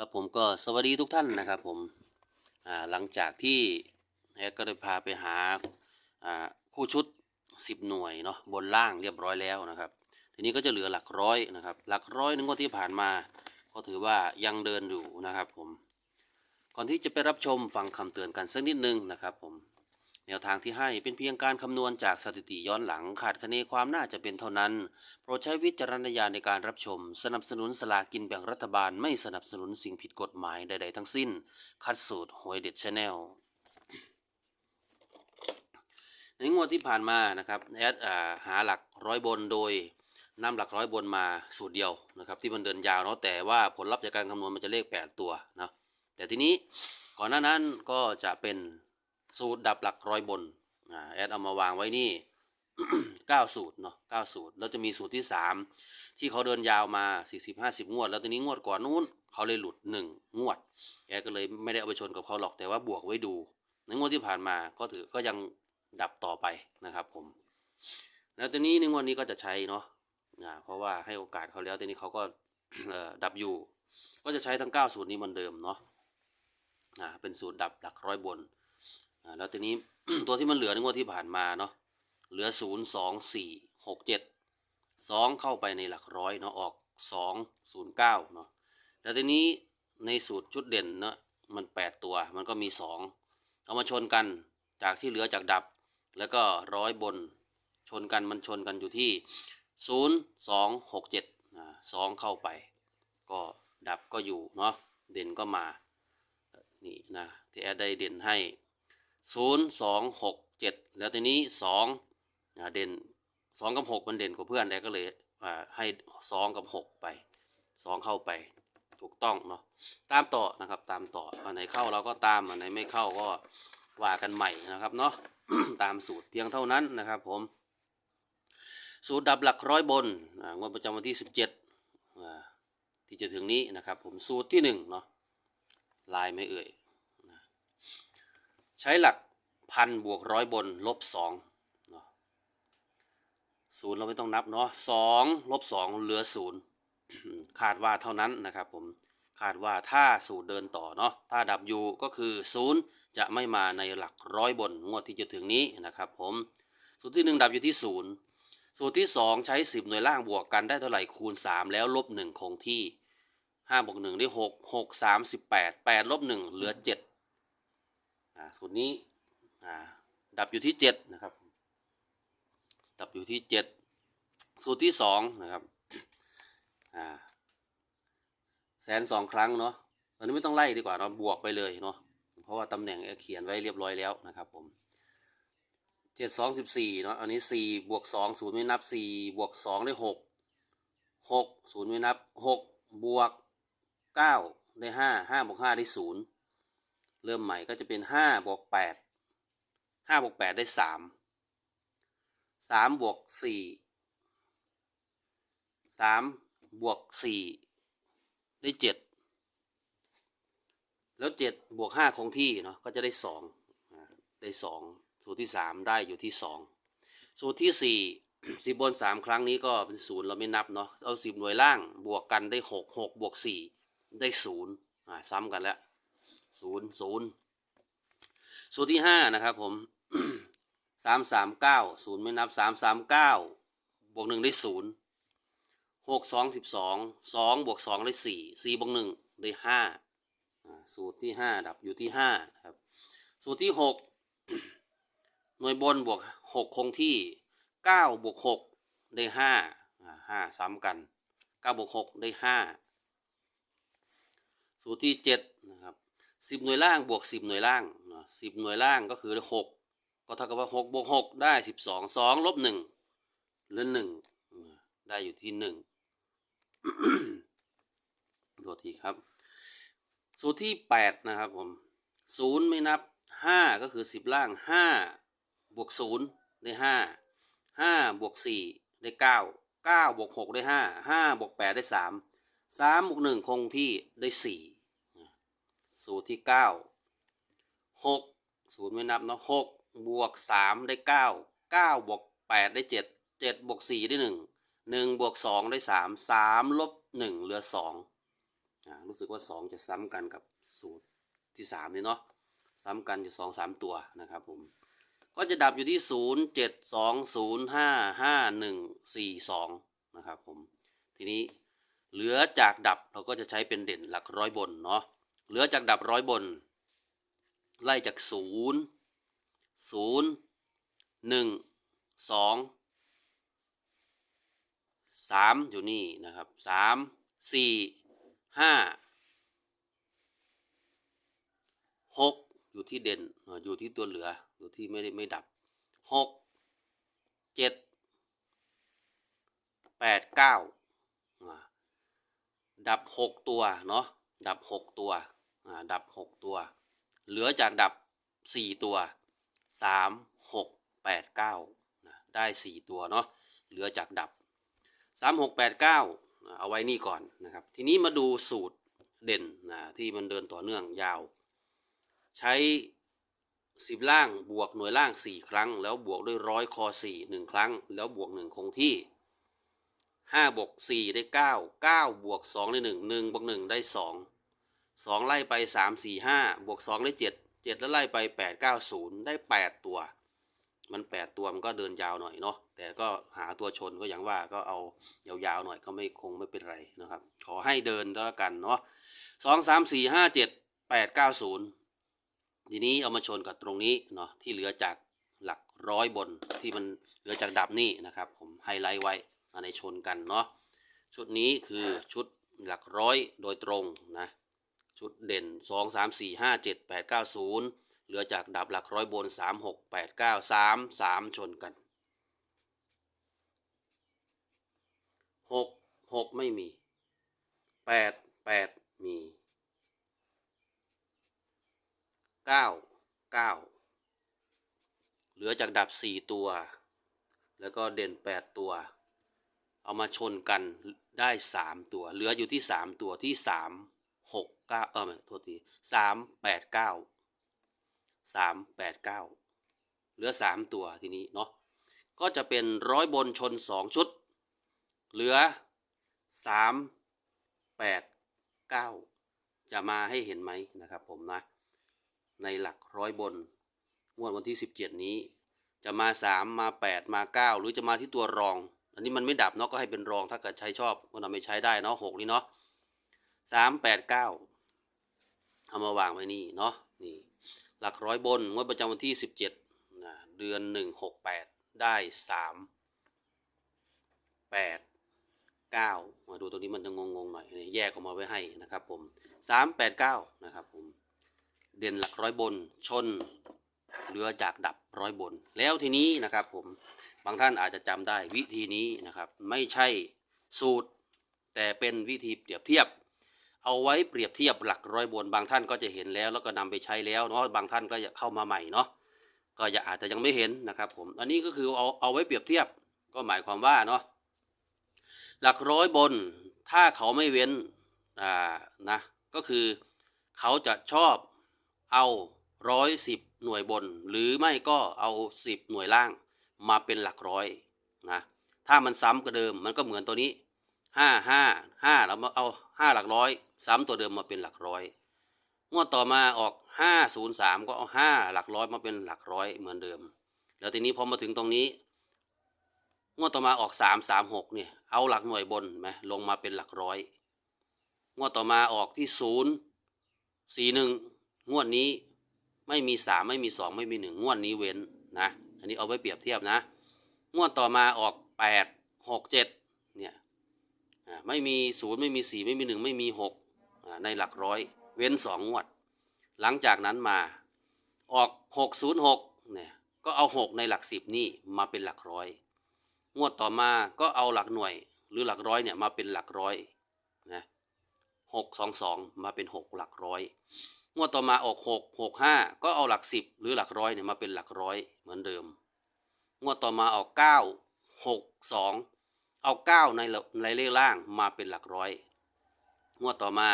ครับผมก็สวัสดีทุกท่านนะครับผมหลังจากที่แอดก็ได้พาไปหาคู่ชุด 10 หน่วยเนาะบนล่างเรียบร้อยแล้วนะครับ ทีนี้ก็จะเหลือหลักร้อยนะครับ หลักร้อยนึงก็ที่ผ่านมา ก็ถือว่ายังเดินอยู่นะครับผมก่อนที่จะไปรับชมฟังคำเตือนกันสักนิดนึงนะครับผม แนวทางที่ให้เป็นเพียงการคำนวณจากสถิติย้อนหลังขาดคะเนความน่าจะเป็นเท่านั้น โปรดใช้วิจารณญาณในการรับชม สนับสนุนสลากกินแบ่งรัฐบาลไม่สนับสนุนสิ่งผิดกฎหมายใดๆทั้งสิ้น คัดสูตรหวยเด็ดชาแนลในงวดที่ผ่านมานะครับแอดหาหลักร้อยบนโดยนำหลักร้อยบนมาสูตรเดียวนะครับที่มันเดินยาวเนาะแต่ว่าผลลัพธ์จากการคำนวณมันจะเลข 8 ตัวนะแต่ทีนี้ก่อนหน้านั้นก็จะเป็น สูตรดับหลักร้อยบนแอดเอามาวางไว้นี่ 9 สูตรเนาะ9สูตร แล้วจะมีสูตรที่ 3 ที่เขาเดินยาวมา 40 50 งวด แล้วทีนี้งวดก่อนนู้นเขาเลยหลุด 1 งวด แอดก็เลยไม่ได้เอาไปชนกับเขาหรอกแต่ว่าบวกไว้ดู ในงวดที่ผ่านมาก็ถือก็ยังดับต่อไปนะครับผม แล้วทีนี้ในงวดนี้ก็จะใช้เนาะเพราะว่าให้โอกาสเขาแล้วทีนี้เขาก็ดับอยู่ ก็จะใช้ทั้ง 9 สูตรนี้เหมือนเดิมเนาะเป็นสูตรดับหลักร้อยบน แล้วทีนี้ตัวที่มันเหลือในงวดที่ผ่านมาเนาะเหลือศูนย์สองสี่หกเจ็ดสองเข้าไปในหลักร้อยเนาะออกสองศูนย์เก้าเนาะแล้วทีนี้ในสูตรชุดเด่นเนาะมันแปดตัวมันก็มีสองเอามาชนกันจากที่เหลือจากดับ แล้วก็ร้อยบนชนกันมันชนกันอยู่ที่ศูนย์สองหกเจ็ดสองเข้าไป ก็ดับก็อยู่เนาะเด่นก็มานี่นะที่แอดได้เด่นให้ ศูนย์สองหกเจ็ดแล้วทีนี้สองอ่าเด่นสองกับหกมันเด่นกว่าเพื่อนแต่ก็เลยให้สองกับหกไปสองเข้าไปถูกต้องเนาะตามต่อนะครับตามต่ออันไหนเข้าเราก็ตามอันไหนไม่เข้าก็ว่ากันใหม่นะครับเนาะตามสูตรเพียงเท่านั้นนะครับผม สูตรดับหลักร้อยบนงวดประจำวันที่สิบเจ็ดที่จะถึงนี้นะครับผมสูตรที่หนึ่งเนาะลายไม่เอ่ย ใช้หลักพันบวกร้อยบนลบสองศูนย์เราไม่ต้องนับเนาะสองลบสองเหลือศูนย์คาดว่าเท่านั้นนะครับผมคาดว่าถ้าสูตรเดินต่อเนาะถ้าดับอยู่ก็คือศูนย์จะไม่มาในหลักร้อยบนงวดที่จะถึงนี้นะครับผมสูตรที่หนึ่งดับอยู่ที่ศูนย์สูตรที่สองใช้สิบหน่วยล่างบวกกันได้เท่าไหร่คูณสามแล้วลบหนึ่งคงที่ห้าบวกหนึ่งได้หกหกสามสิบแปดแปดลบหนึ่งเหลือเจ็ด สูตรนี้อ่าดับอยู่ที่เจ็ดนะครับ ดับอยู่ที่เจ็ดสูตรที่สองนะครับอ่าแสนสองครั้งเนาะตอนนี้ไม่ต้องไล่ดีกว่าเนาะบวกไปเลยเนาะเพราะว่าตำแหน่งเขียนไว้เรียบร้อยแล้วนะครับผมเจ็ดสองสิบสี่เนาะอันนี้สี่บวกสองศูนย์ไม่นับสี่บวกสองได้หกหกศูนย์ไม่นับหกบวกเก้าได้ห้าห้าบวกห้าได้ศูนย์ เริ่มใหม่ก็จะเป็นห้าบวกแปดห้าบวกแปดได้สามสามบวกสี่สามบวกสี่ได้เจ็ดแล้วเจ็ดบวกห้าคงที่เนาะก็จะได้สองได้สองสูตรที่สามได้อยู่ที่สองสูตรที่สี่สิบบนสามครั้งนี้ก็เป็นศูนย์เราไม่นับเนาะเอาสิบหน่วยล่างบวกกันได้หกหกบวกสี่ได้ศูนย์อ่าซ้ำกันแล้ว ศูนย์ศูนย์สูตรที่ห้านะครับผมสามสามเก้าศูนย์ไม่นับสามสามเก้าบวกหนึ่งได้ศูนย์หกสองสิบสองสองบวกสองได้สี่สี่บวกหนึ่งได้ห้าสูตรที่ห้าดับอยู่ที่ห้าครับ สูตรที่หกหน่วยบนบวกหกคงที่เก้าบวกหกได้ห้าอ่าห้าซ้ำกันเก้าบวกหกได้ห้าสูตรที่เจ็ดนะครับ สิบหน่วยล่างบวกสิบหน่วยล่างสิบหน่วยล่างก็คือหกก็เท่ากับว่าหกบวกหกได้สิบสองสองลบหนึ่งเหลือหนึ่งได้อยู่ที่หนึ่งโทษทีครับ สูตรที่แปดนะครับผมศูนย์ไม่นับห้าก็คือสิบล่างห้าบวกศูนย์ได้ห้าห้าบวกสี่ได้เก้าเก้าบวกหกได้ห้าห้าบวกแปดได้สามสามบวกหนึ่งคงที่ได้สี่ สูตรที่เก้าหกศูนย์ไม่นับเนาะหกบวกสามได้เก้าเก้าบวกแปดได้เจ็ดเจ็ดบวกสี่ได้หนึ่งหนึ่งบวกสองได้สามสามลบหนึ่งเหลือสองอ่ารู้สึกว่าสองจะซ้ำกันกับสูตรที่สามนี่เนาะซ้ำกันอยู่สองสามตัวนะครับผมก็จะดับอยู่ที่ศูนย์เจ็ดสองศูนย์ห้าห้าหนึ่งสี่สองนะครับผมทีนี้เหลือจากดับเราก็จะใช้เป็นเด่นหลักร้อยบนเนาะ เหลือจากดับร้อยบน ไล่จากศูนย์ศูนย์หนึ่งสองสามอยู่นี่นะครับสามสี่ห้าหกอยู่ที่เด่นอยู่ที่ตัวเหลืออยู่ที่ไม่ได้ไม่ดับหกเจ็ดแปดเก้าดับหกตัวเนาะดับหกตัว ดับหกตัว เหลือจากดับสี่ตัวสามหกแปดเก้านะได้สี่ตัวเนาะเหลือจากดับสามหกแปดเก้าเอาไว้นี่ก่อนนะครับ ทีนี้มาดูสูตรเด่นนะที่มันเดินต่อเนื่องยาว ใช้สิบล่างบวกหน่วยล่างสี่ครั้ง แล้วบวกด้วยร้อยคอสี่หนึ่งครั้ง แล้วบวกหนึ่งคงที่ห้าบวกสี่ได้เก้าเก้าบวกสองได้หนึ่งหนึ่งบวกหนึ่งได้สอง สองไล่ไปสามสี่ห้าบวกสองได้เจ็ดเจ็ดแล้วไล่ไปแปดเก้าศูนย์ได้แปดตัว มันแปดตัวมันก็เดินยาวหน่อยเนาะแต่ก็หาตัวชนก็อย่างว่าก็เอายาวๆหน่อยก็ไม่คงไม่เป็นไรนะครับ ขอให้เดินแล้วกันเนาะสองสามสี่ห้าเจ็ดแปดเก้าศูนย์ทีนี้เอามาชนกับตรงนี้เนาะที่เหลือจากหลักร้อยบนที่มันเหลือจากดับนี่นะครับ ผมไฮไลท์ไว้มาในชนกันเนาะชุดนี้คือชุดหลักร้อยโดยตรงนะ ชุดเด่น 2 3 4 5 7 8 9 0 เหลือจากดับหลักร้อยบน 3 6 8 9 3 3 ชนกัน 6 6 ไม่มี 8 8 มีเก้าเก้าเหลือจากดับสี่ตัว แล้วก็เด่นแปดตัว เอามาชนกันได้สามตัว เหลืออยู่ที่สามตัวที่สามหก เก้าเออไม่โทษทีสามแปดเก้าสามแปดเก้าเหลือสามตัวทีนี้เนาะก็จะเป็นร้อยบนชนสองชุด เหลือสามแปดเก้าจะมาให้เห็นไหมนะครับผมนะ ในหลักร้อยบนงวดวันที่17นี้ จะมา3มมา8มา9หรือจะมาที่ตัวรอง อันนี้มันไม่ดับเนาะก็ให้เป็นรองถ้าเกิดใช้ชอบก็นำไปใช้ได้เนาะหกนี่เนาะสามแปดเก้า เอามาวางไว้นี่เนาะนี่หลักร้อยบนงวดประจำวันที่ 17นะเดือน 1 6 8 ได้ 3 8 9 มาดูตัวนี้มันจะงงๆหน่อยแยกออกมาไว้ให้นะครับผม 3 8 9 นะครับผม เด่นหลักร้อยบนชนเหลือจากดับร้อยบน แล้วทีนี้นะครับผมบางท่านอาจจะจำได้วิธีนี้นะครับ ไม่ใช่สูตร แต่เป็นวิธีเปรียบเทียบ เอาไว้เปรียบเทียบหลักร้อยบนบางท่านก็จะเห็นแล้ว แล้วก็นำไปใช้แล้วเนาะบางท่านก็จะเข้ามาใหม่เนาะก็จะอาจจะยังไม่เห็นนะครับผมอันนี้ก็คือเอาเอาไว้เปรียบเทียบก็หมายความว่าเนาะหลักร้อยบนถ้าเขาไม่เว้นอ่านะก็คือเขาจะชอบเอาร้อยสิบหน่วยบน หรือไม่ก็เอาสิบหน่วยล่างมาเป็นหลักร้อยนะถ้ามันซ้ำกับเดิมมันก็เหมือนตัวนี้ห้าห้าห้าเรามาเอา ห้าหลักร้อยซ้ำตัวเดิมมาเป็นหลักร้อยงวดต่อมาออกห้าศูนย์สามก็เอาห้าหลักร้อยมาเป็นหลักร้อยเหมือนเดิม แล้วทีนี้พอมาถึงตรงนี้งวดต่อมาออกสามสามหกเนี่ยเอาหลักหน่วยบนไหมลงมาเป็นหลักร้อยงวดต่อมาออกที่ศูนย์สี่หนึ่งงวดนี้ไม่มีสามไม่มีสองไม่มีหนึ่งงวดนี้เว้นนะ อันนี้เอาไว้เปรียบเทียบนะ งวดต่อมาออกแปดหกเจ็ด ไม่มีศูนย์ไม่มีสี่ไม่มีหนึ่งไม่มีหกในหลักร้อย เว้นสองงวด หลังจากนั้นมาออกหกศูนย์หกเนี่ยก็เอาหกในหลักสิบนี่มาเป็นหลักร้อย งวดต่อมาก็เอาหลักหน่วยหรือหลักร้อยเนี่ยมาเป็นหลักร้อยนะหกสองสองมาเป็นหกหลักร้อยงวดต่อมาออกหกหกห้าก็เอาหลักสิบหรือหลักร้อยเนี่ยมาเป็นหลักร้อยเหมือนเดิม งวดต่อมาออกเก้าหกสอง เอาเก้าในในเลขล่างมาเป็นหลักร้อย งวดต่อมา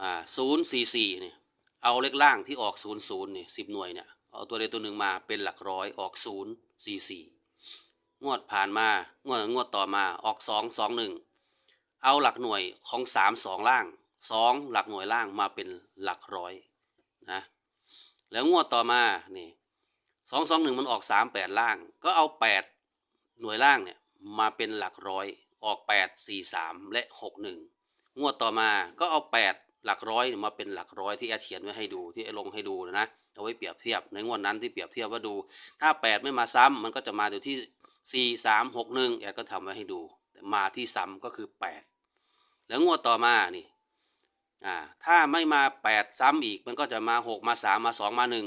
อ่าศูนย์สี่สี่เนี่ยเอาเลขล่างที่ออกศูนย์ศูนย์เนี่ยสิบหน่วยเนี่ยเอาตัวใดตัวหนึ่งมาเป็นหลักร้อยออกศูนย์สี่สี่งวดผ่านมางวดงวดต่อมาออกสองสองหนึ่งเอาหลักหน่วยของสามสองล่างสองหลักหน่วยล่างมาเป็นหลักร้อยนะแล้วงวดต่อมานี่สองสองหนึ่งมันออกสามแปดล่าง ก็เอาแปดหน่วยล่างเนี่ย มาเป็นหลักร้อยออกแปดสี่สามและหกหนึ่งงวดต่อมาก็เอาแปดหลักร้อยมาเป็นหลักร้อยที่แอเขียนไว้ให้ดูที่ลงให้ดูนะเอาไว้เปรียบเทียบในงวดนั้นที่เปรียบเทียบว่าดู ถ้าแปดไม่มาซ้ำมันก็จะมาอยู่ที่สี่สามหกหนึ่งแอดก็ทำไว้ให้ดูมาที่ซ้ำก็คือแปดแล้วงวดต่อมานี่อ่าถ้าไม่มาแปดซ้ำอีกมันก็จะมาหกมาสามมาสองมาหนึ่ง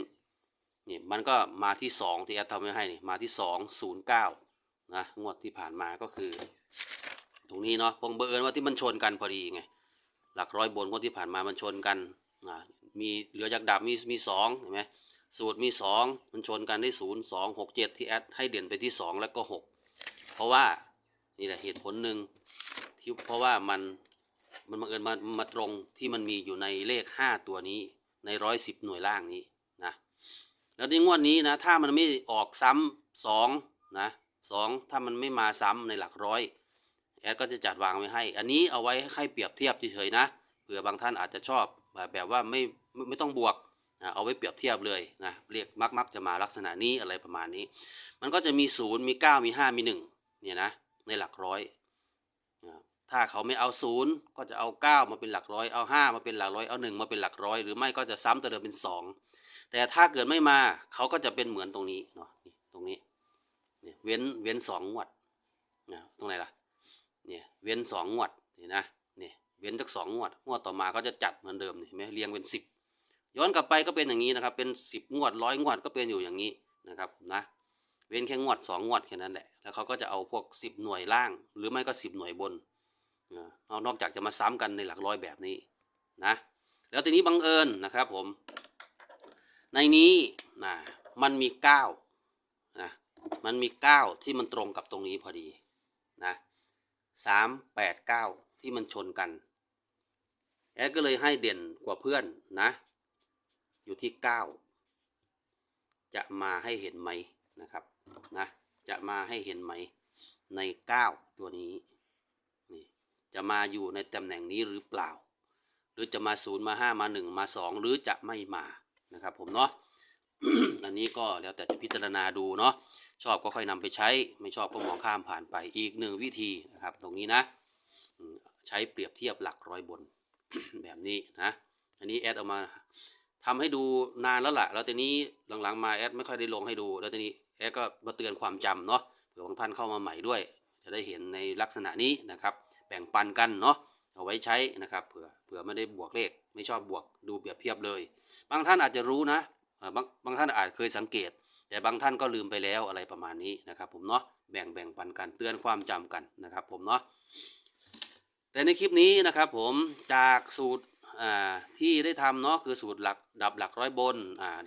นี่มันก็มาที่สองที่แอดทำไว้ให้นี่มาที่สองศู นะงวดที่ผ่านมาก็คือ ตรงนี้เนาะพงเบอิญว่าที่มันชนกันพอดีไงหลักร้อยบนงวดที่ผ่านมามันชนกันอ่ามีเหลือจากดับมีมีสองเห็นไหมสูตรมีสองมันชนกันได้ศูนย์สองหกเจ็ดที่แอดให้เด่นไปที่สองแล้วก็หกเพราะว่านี่แหละเหตุผลหนึ่งที่เพราะว่ามันมันบังเอิญมามาตรงที่มันมีอยู่ในเลขห้าตัวนี้ในร้อยสิบหน่วยล่างนี้นะแล้วในงวดนี้นะถ้ามันไม่ออกซ้ำสองนะ สองถ้ามันไม่มาซ้ำในหลักร้อยแอดก็จะจัดวางไว้ให้ อันนี้เอาไว้ให้เปรียบเทียบเฉยๆนะเผื่อบางท่านอาจจะชอบแบบว่าไม่ไม่ไม่ต้องบวกนะเอาไว้เปรียบเทียบเลยนะเรียกมักมักจะมาลักษณะนี้อะไรประมาณนี้ มันก็จะมีศูนย์มีเก้ามีห้ามีหนึ่งเนี่ยนะในหลักร้อยนะถ้าเขาไม่เอาศูนย์ก็จะเอาเก้ามาเป็นหลักร้อยเอาห้ามาเป็นหลักร้อยเอาหนึ่งมาเป็นหลักร้อย หรือไม่ก็จะซ้ำตัวเดิมเป็นสองแต่ถ้าเกิดไม่มาเขาก็จะเป็นเหมือนตรงนี้เนาะ เว้นเว้นสองงวดนะตรงไหนล่ะเนี่ยเว้นสองงวดนี่นะเนี่ยเว้นสักสองงวดงวดต่อมาก็จะจัดเหมือนเดิมนี่เห็นไหมเรียงเป็นสิบย้อนกลับไปก็เป็นอย่างนี้นะครับ เป็นสิบงวดร้อยงวดก็เป็นอยู่อย่างนี้นะครับนะเว้นแค่งวดสองงวดแค่นั้นแหละแล้วเขาก็จะเอาพวกสิบหน่วยล่าง หรือไม่ก็สิบหน่วยบนเอานอกจากจะมาซ้ำกันในหลักร้อยแบบนี้นะแล้วทีนี้บังเอิญนะครับผม ในนี้นะมันมีเก้านะ มันมีเก้าที่มันตรงกับตรงนี้พอดีนะสามแปดเก้าที่มันชนกัน แอดก็เลยให้เด่นกว่าเพื่อนนะ อยู่ที่ 9 จะมาให้เห็นไหมนะครับนะจะมาให้เห็นไหมใน 9 ตัวนี้นี่จะมาอยู่ในตำแหน่งนี้หรือเปล่า หรือจะมา 0 มา 5 มา 1 มา 2 หรือจะไม่มานะครับผมเนาะ นนี้ก็แล้วแต่จะพิจารณาดูเนาะชอบก็ค่อยนำไปใช้ ไม่ชอบก็มองข้ามผ่านไปอีกหนึ่งวิธีนะครับ ตรงนี้นะ ใช้เปรียบเทียบหลักร้อยบนแบบนี้นะ อันนี้แอดเอามาทำให้ดูนานแล้วล่ะ แล้วทีนี้หลังๆมาแอดไม่ค่อยได้ลงให้ดู แล้วทีนี้แอดก็มาเตือนความจำเนาะเผื่อบางท่านเข้ามาใหม่ด้วย จะได้เห็นในลักษณะนี้นะครับ แบ่งปันกันเนาะเอาไว้ใช้นะครับเผื่อเผื่อไม่ได้บวกเลข ไม่ชอบบวกดูเปรียบเทียบเลย บางท่านอาจจะรู้นะ บางบางท่านอาจเคยสังเกต แต่บางท่านก็ลืมไปแล้วอะไรประมาณนี้นะครับ ผมเนาะแบ่งแบ่งปันกันเตือนความจำกันนะครับ ผมเนาะแต่ในคลิปนี้นะครับ ผมจากสูตรที่ได้ทำเนาะคือสูตรหลักดับหลักร้อยบน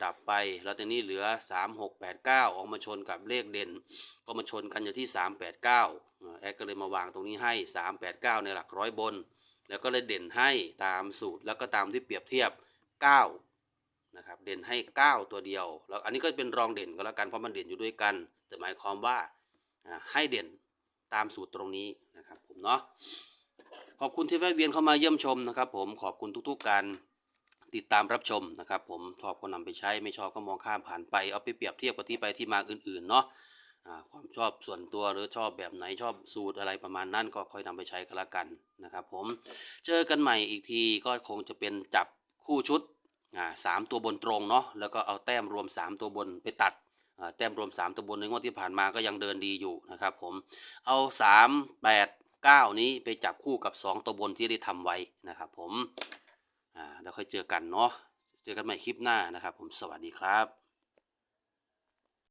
ดับไป แล้วทีนี้เหลือ 3 6 8 9 ออกมาชนกับเลขเด่น ก็มาชนกันอยู่ที่ 3 8 9อ่าแอดก็เลยมาวางตรงนี้ให้ 3 8 9 ในหลักร้อยบน แล้วก็เลยเด่นให้ตามสูตรแล้วก็ตามที่เปรียบเทียบ 9 นะครับเด่นให้ 9 ตัวเดียว แล้วอันนี้ก็เป็นรองเด่นก็แล้วกันเพราะมันเด่นอยู่ด้วยกัน แต่หมายความว่าให้เด่นตามสูตรตรงนี้นะครับผมเนาะขอบคุณที่แวะเวียนเข้ามาเยี่ยมชมนะครับ ผมขอบคุณทุกๆการติดตามรับชมนะครับ ผมชอบก็นำไปใช้ไม่ชอบก็มองข้ามผ่านไปเอาไปเปรียบเทียบกับที่ไปที่มาอื่นๆเนาะความชอบส่วนตัวหรือชอบแบบไหนชอบสูตรอะไรประมาณนั้นก็ค่อยนำไปใช้กันละกันนะครับ ผมเจอกันใหม่อีกทีก็คงจะเป็นจับคู่ชุด สามตัวบนตรงเนาะแล้วก็เอาแต้มรวม 3 ตัวบนไปตัดแต้มรวม 3 ตัวบนในงวดที่ผ่านมาก็ยังเดินดีอยู่นะครับผมเอา 3 8 9 นี้ไปจับคู่กับ 2 ตัวบนที่ได้ทำไว้นะครับผมอ่าแล้วค่อยเจอกันเนาะเจอกันใหม่คลิปหน้านะครับผมสวัสดีครับ